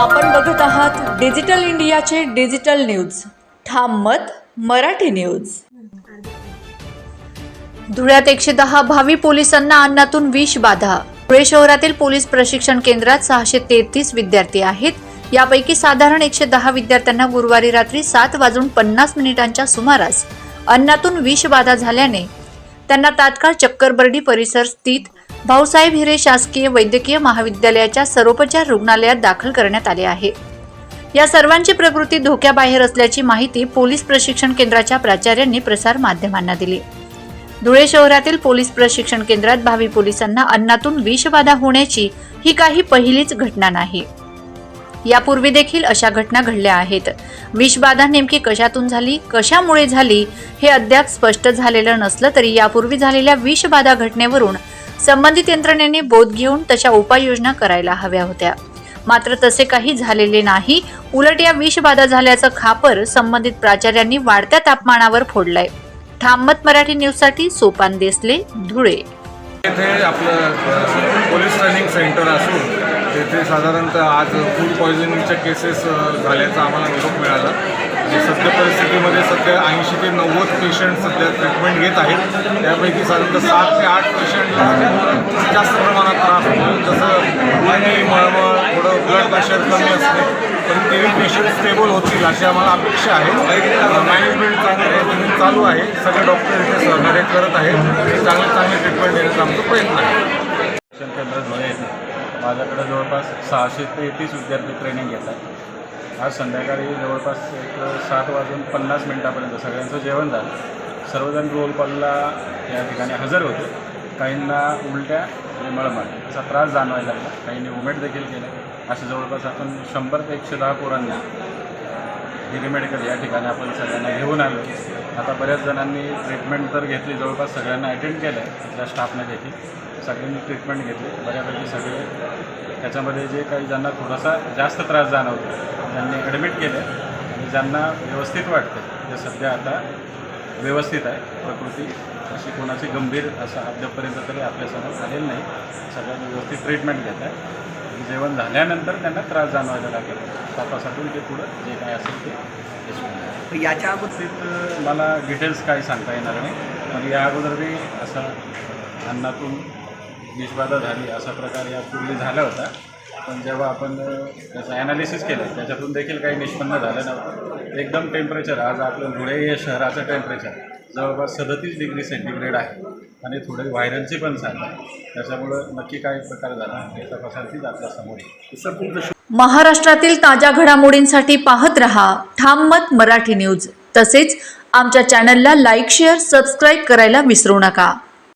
आपण बघत आहात डिजिटल इंडियाचे डिजिटल न्यूज. ठाम मत मराठी न्यूज. धुळ्यात एकशे दहा भावी पोलिसांना अन्नातून विष बाधा. धुळे शहरातील पोलीस प्रशिक्षण केंद्रात सहाशे तेहतीस विद्यार्थी आहेत. यापैकी साधारण एकशे दहा विद्यार्थ्यांना गुरुवारी रात्री सात वाजून पन्नास मिनिटांच्या सुमारास अन्नातून विष बाधा झाल्याने त्यांना तात्काळ चक्करबर्डी परिसर स्थित भाऊसाहेब हिरे शासकीय वैद्यकीय महाविद्यालयाच्या सर्वोपचार रुग्णालयात दाखल करण्यात आले आहे. या सर्वांची प्रकृती धोक्याबाहेर असल्याची माहिती पोलीस प्रशिक्षण केंद्राच्या प्राचार्यांनी प्रसार माध्यमांना दिली. धुळे शहरातील पोलीस प्रशिक्षण केंद्रात भावी पोलिसांना अन्नातून विषबाधा होण्याची ही काही पहिलीच घटना नाही. यापूर्वी देखील अशा घटना घडल्या आहेत. विषबाधा नेमकी कशातून झाली कशामुळे झाली हे अद्याप स्पष्ट झालेलं नसलं तरी यापूर्वी झालेल्या विषबाधा घटनेवरून संबंधित यंत्रणेने बोध घेऊन तशा उपाययोजना करायला हव्या होत्या. मात्र तसे काही झालेले नाही. उलट या विषबाधा झाल्याचं खापर संबंधित प्राचार्यांनी वाढत्या तापमानावर फोडलंय. ठाममत मराठी न्यूजसाठी सोपान देसले धुळे. येथे आपलं पोलीस ट्रेनिंग सेंटर असून तेथे साधारणतः आज फूड पॉयझनिंगच्या केसेस झाल्याचा आम्हाला निरोप मिळाला. म्हणजे सध्या परिस्थितीमध्ये सध्या ऐंशी ते नव्वद पेशंट सध्या ट्रीटमेंट घेत आहेत. त्यापैकी साधारणतः सात ते आठ पेशंटला जास्त प्रमाणात त्रास होतो. जसं पाणी मळमळ थोडं ब्लड प्रेशर कमी असते पण तेही पेशंट स्टेबल होतील अशी आम्हाला अपेक्षा आहे. मॅनेजमेंट चांगल्या पद्धतीने चालू आहे सगळे डॉक्टर इथे सहकार्य करत आहेत. चांगले चांगले ट्रीटमेंट देण्याचा आमचा प्रयत्न आहे. माझ्याकडे जवळपास सहाशे तेहतीस विद्यार्थी ट्रेनिंग घेतात. आज संध्याकाळी जवळपास एक सात वाजून पन्नास मिनटापर्यंत सगळ्यांचं जेवण झालं. सर्वजण रोल कॉलला या ठिकाणी हजर होते. काहींना उलट्या आणि मळमळ असा त्रास जाणवायला लागला. काहींनी उमेट देखील केला. असं जवळपास आपण शंभर ते एकशे दहा पोरांना हिरी मेडिकल या ठिकाणी आपण सगळ्यांना घेऊन आलो. आता बऱ्याच जणांनी ट्रीटमेंट तर घेतली जवळपास सगळ्यांना अटेंड केलं आहे आपल्या स्टाफने देखील. सगळ्यांनी ट्रीटमेंट घेतली. बऱ्यापैकी सगळे त्याच्यामध्ये जे काही ज्यांना थोडासा जास्त त्रास जाणवतो त्यांनी ॲडमिट केलं आणि ज्यांना व्यवस्थित वाटतं ते सध्या आता व्यवस्थित आहे प्रकृती अशी कोणाची गंभीर असं अद्यापपर्यंत तरी आपल्यासमोर आलेलं नाही. सगळ्यांनी व्यवस्थित ट्रीटमेंट घेत आहे जेवण झाल्यानंतर त्यांना त्रास जाणवायला लागेल. तपासातून ते पुढं जे काय असेल ते. याच्या अगोदर मला डिटेल्स काही सांगता येणार नाही. पण या अगोदर बी असा अन्नातून विषबाधा झाली असा प्रकार यापूर्वी झाला होता. पण जेव्हा आपण त्याचं ॲनालिसिस केलं त्याच्यातून देखील काही निष्पन्न झालं नव्हतं एकदम टेम्परेचर आज आपलं धुळे हे शहराचं टेम्परेचर जवळपास सदतीस डिग्री सेंटीग्रेड आहे. आणि थोडे व्हायरलची पण साथ आहे त्याच्यामुळं नक्की काय प्रकार झाला आपल्यासमोर येईल. सर तुमचं महाराष्ट्रातील ताज्या घडामोडींसाठी पाहत रहा ठाम मत मराठी न्यूज तसेच आमच्या चॅनलला लाईक शेअर सबस्क्राईब करायला विसरू नका.